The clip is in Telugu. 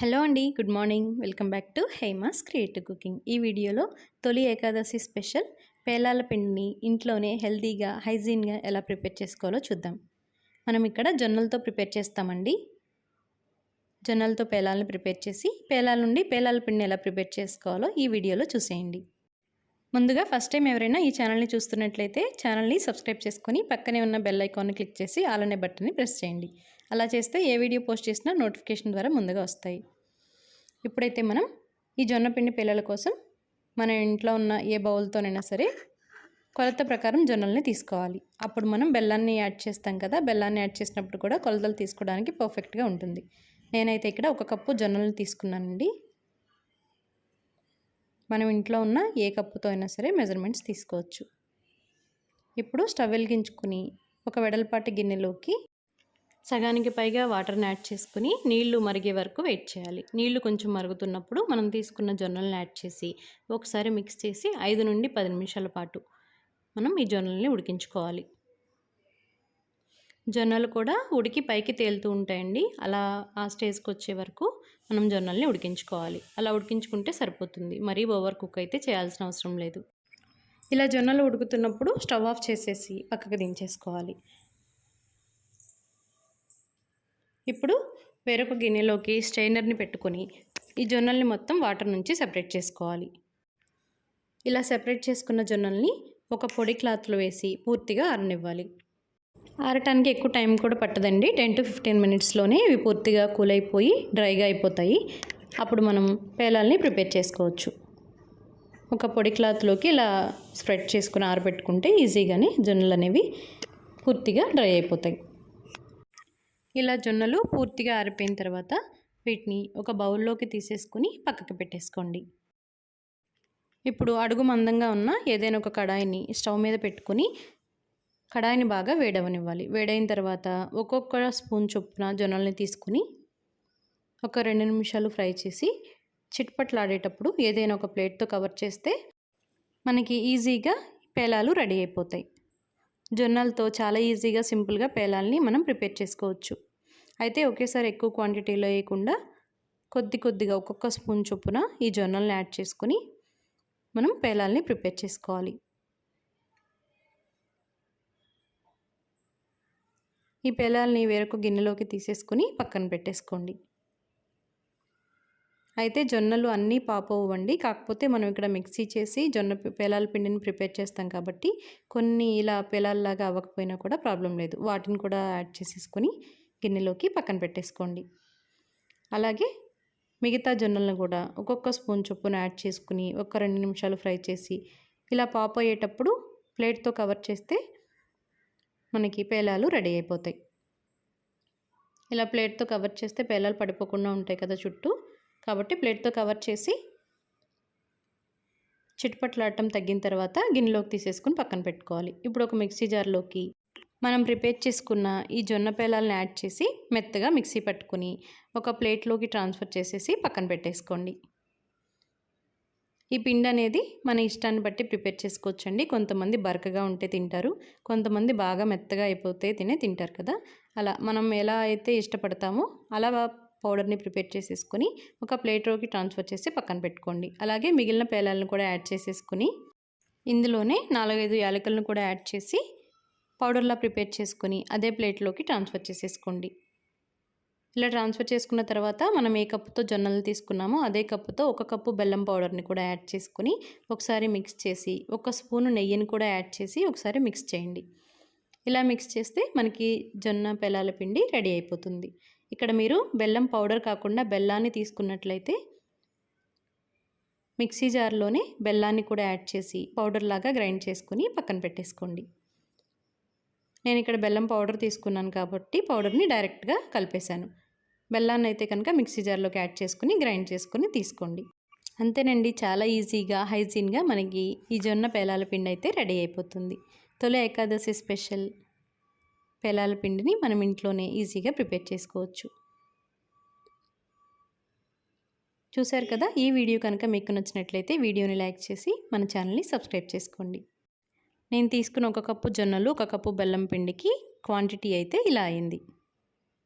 హలో అండి good morning. Welcome back to Hyma's creative cooking. ఈ వీడియోలో తొలి ఏకాదశి స్పెషల్ పేలాల పిండిని ఇంట్లోనే హెల్తీగా హైజీన్గా ఎలా ప్రిపేర్ చేసుకోవాలో చూద్దాం. మనం ఇక్కడ జొన్నలతో ప్రిపేర్ చేస్తామండి. జొన్నలతో పేలాలను ప్రిపేర్ చేసి పేలాల నుండి పేలాల పిండిని ఎలా ప్రిపేర్ చేసుకోవాలో ఈ వీడియోలో చూసేయండి. ముందుగా ఫస్ట్ టైం ఎవరైనా ఈ ఛానల్ని చూస్తున్నట్లయితే ఛానల్ని సబ్స్క్రైబ్ చేసుకొని పక్కనే ఉన్న బెల్ ఐకాన్ని క్లిక్ చేసి ఆలనే బటన్ని ప్రెస్ చేయండి. అలా చేస్తే ఏ వీడియో పోస్ట్ చేసినా నోటిఫికేషన్ ద్వారా ముందుగా వస్తాయి. ఇప్పుడైతే మనం ఈ జొన్న పిండి పిల్లల కోసం మన ఇంట్లో ఉన్న ఏ బౌల్తోనైనా సరే కొలత ప్రకారం జొన్నల్ని తీసుకోవాలి. అప్పుడు మనం బెల్లాన్ని యాడ్ చేస్తాం కదా బెల్లాన్ని యాడ్ చేసినప్పుడు కూడా కొలతలు తీసుకోవడానికి పర్ఫెక్ట్గా ఉంటుంది. నేనైతే ఇక్కడ ఒక కప్పు జొన్నలు తీసుకున్నానండి. మనం ఇంట్లో ఉన్న ఏ కప్పుతో అయినా సరే మెజర్మెంట్స్ తీసుకోవచ్చు. ఇప్పుడు స్టవ్ వెలిగించుకుని ఒక వెడల్పాటి గిన్నెలోకి సగానికి పైగా వాటర్ని యాడ్ చేసుకుని నీళ్ళు మరిగే వరకు వెయిట్ చేయాలి. నీళ్ళు కొంచెం మరుగుతున్నప్పుడు మనం తీసుకున్న జొన్నలను యాడ్ చేసి ఒకసారి మిక్స్ చేసి ఐదు నుండి పది నిమిషాల పాటు మనం ఈ జొన్నల్ని ఉడికించుకోవాలి. జొన్నలు కూడా ఉడికి పైకి తేలుతూ ఉంటాయండి. అలా ఆ స్టేజ్కి వచ్చే వరకు మనం జొన్నల్ని ఉడికించుకోవాలి. అలా ఉడికించుకుంటే సరిపోతుంది. మరీ ఓవర్ కుక్ అయితే చేయాల్సిన అవసరం లేదు. ఇలా జొన్నలు ఉడుకుతున్నప్పుడు స్టవ్ ఆఫ్ చేసేసి పక్కకు దించేసుకోవాలి. ఇప్పుడు వేరొక గిన్నెలోకి స్ట్రైనర్ని పెట్టుకొని ఈ జొన్నల్ని మొత్తం వాటర్ నుంచి సెపరేట్ చేసుకోవాలి. ఇలా సెపరేట్ చేసుకున్న జొన్నల్ని ఒక పొడి క్లాత్లో వేసి పూర్తిగా ఆరనివ్వాలి. ఆరటానికి ఎక్కువ టైం కూడా పట్టదండి. టెన్ టు ఫిఫ్టీన్ మినిట్స్లోనే ఇవి పూర్తిగా కూల్ అయిపోయి డ్రైగా అయిపోతాయి. అప్పుడు మనం పేలాల్ని ప్రిపేర్ చేసుకోవచ్చు. ఒక పొడి క్లాత్లోకి ఇలా స్ప్రెడ్ చేసుకుని ఆరబెట్టుకుంటే ఈజీగానే జొన్నలు అనేవి పూర్తిగా డ్రై అయిపోతాయి. ఇలా జొన్నలు పూర్తిగా ఆరిపోయిన తర్వాత వీటిని ఒక బౌల్లోకి తీసేసుకుని పక్కకి పెట్టేసుకోండి. ఇప్పుడు అడుగు మందంగా ఉన్న ఏదైనా ఒక కడాయిని స్టవ్ మీద పెట్టుకుని కడాయిని బాగా వేడవనివ్వాలి. వేడైన తర్వాత ఒక్కొక్క స్పూన్ చొప్పున జొన్నల్ని తీసుకుని ఒక రెండు నిమిషాలు ఫ్రై చేసి చిట్పట్లాడేటప్పుడు ఏదైనా ఒక ప్లేట్తో కవర్ చేస్తే మనకి ఈజీగా పేలాలు రెడీ అయిపోతాయి. జొన్నలతో చాలా ఈజీగా సింపుల్గా పేలాల్ని మనం ప్రిపేర్ చేసుకోవచ్చు. అయితే ఒకేసారి ఎక్కువ క్వాంటిటీలో వేయకుండా కొద్ది కొద్దిగా ఒక్కొక్క స్పూన్ చొప్పున ఈ జొన్నల్ని యాడ్ చేసుకొని మనం పేలాల్ని ప్రిపేర్ చేసుకోవాలి. ఈ పేలాల్ని వేరొక గిన్నెలోకి తీసేసుకుని పక్కన పెట్టేసుకోండి. అయితే జొన్నలు అన్నీ పాపవ్వండి కాకపోతే మనం ఇక్కడ మిక్సీ చేసి జొన్న పేలాల పిండిని ప్రిపేర్ చేస్తాం కాబట్టి కొన్ని ఇలా పేలాల్లాగా అవ్వకపోయినా కూడా ప్రాబ్లం లేదు. వాటిని కూడా యాడ్ చేసేసుకొని గిన్నెలోకి పక్కన పెట్టేసుకోండి. అలాగే మిగతా జొన్నలను కూడా ఒక్కొక్క స్పూన్ చొప్పున యాడ్ చేసుకుని ఒక రెండు నిమిషాలు ఫ్రై చేసి ఇలా పాప్ అయ్యేటప్పుడు ప్లేట్తో కవర్ చేస్తే మనకి పేలాలు రెడీ అయిపోతాయి. ఇలా ప్లేట్తో కవర్ చేస్తే పేలాలు పడిపోకుండా ఉంటాయి కదా చుట్టూ. కాబట్టి ప్లేట్తో కవర్ చేసి చిట్పట్లాడటం తగ్గిన తర్వాత గిన్నెలోకి తీసేసుకుని పక్కన పెట్టుకోవాలి. ఇప్పుడు ఒక మిక్సీ జార్లోకి మనం ప్రిపేర్ చేసుకున్న ఈ జొన్న పేలాలను యాడ్ చేసి మెత్తగా మిక్సీ పట్టుకుని ఒక ప్లేట్లోకి ట్రాన్స్ఫర్ చేసేసి పక్కన పెట్టేసుకోండి. ఈ పిండి అనేది మన ఇష్టాన్ని బట్టి ప్రిపేర్ చేసుకోవచ్చండి. కొంతమంది బరకగా ఉంటే తింటారు కొంతమంది బాగా మెత్తగా అయిపోతే తినే తింటారు కదా. అలా మనం ఎలా అయితే ఇష్టపడతామో అలా పౌడర్ని ప్రిపేర్ చేసేసుకొని ఒక ప్లేట్లోకి ట్రాన్స్ఫర్ చేసి పక్కన పెట్టుకోండి. అలాగే మిగిలిన పేలాలను కూడా యాడ్ చేసేసుకుని ఇందులోనే నాలుగైదు యాలకులను కూడా యాడ్ చేసి పౌడర్లా ప్రిపేర్ చేసుకుని అదే ప్లేట్లోకి ట్రాన్స్ఫర్ చేసేసుకోండి. ఇలా ట్రాన్స్ఫర్ చేసుకున్న తర్వాత మనం ఏ కప్పుతో జొన్నలు తీసుకున్నామో అదే కప్పుతో ఒక కప్పు బెల్లం పౌడర్ని కూడా యాడ్ చేసుకుని ఒకసారి మిక్స్ చేసి ఒక స్పూను నెయ్యిని కూడా యాడ్ చేసి ఒకసారి మిక్స్ చేయండి. ఇలా మిక్స్ చేస్తే మనకి జొన్న పెలాల పిండి రెడీ అయిపోతుంది. ఇక్కడ మీరు బెల్లం పౌడర్ కాకుండా బెల్లాన్ని తీసుకున్నట్లయితే మిక్సీ జార్లోనే బెల్లాన్ని కూడా యాడ్ చేసి పౌడర్ లాగా గ్రైండ్ చేసుకుని పక్కన పెట్టేసుకోండి. నేను ఇక్కడ బెల్లం పౌడర్ తీసుకున్నాను కాబట్టి పౌడర్ని డైరెక్ట్గా కలిపేశాను. బెల్లాన్ని అయితే కనుక మిక్సీ జార్లోకి యాడ్ చేసుకుని గ్రైండ్ చేసుకుని తీసుకోండి. అంతేనండి చాలా ఈజీగా హైజీన్గా మనకి ఈ జొన్న పేలాల పిండి అయితే రెడీ అయిపోతుంది. తొలి ఏకాదశి స్పెషల్ పేలాల పిండిని మనం ఇంట్లోనే ఈజీగా ప్రిపేర్ చేసుకోవచ్చు. చూశారు కదా ఈ వీడియో కనుక మీకు నచ్చినట్లయితే వీడియోని లైక్ చేసి మన ఛానల్ని సబ్స్క్రైబ్ చేసుకోండి. నేను తీసుకున్న ఒక కప్పు జొన్నలు ఒక కప్పు బెల్లం పిండికి క్వాంటిటీ అయితే ఇలా అయింది.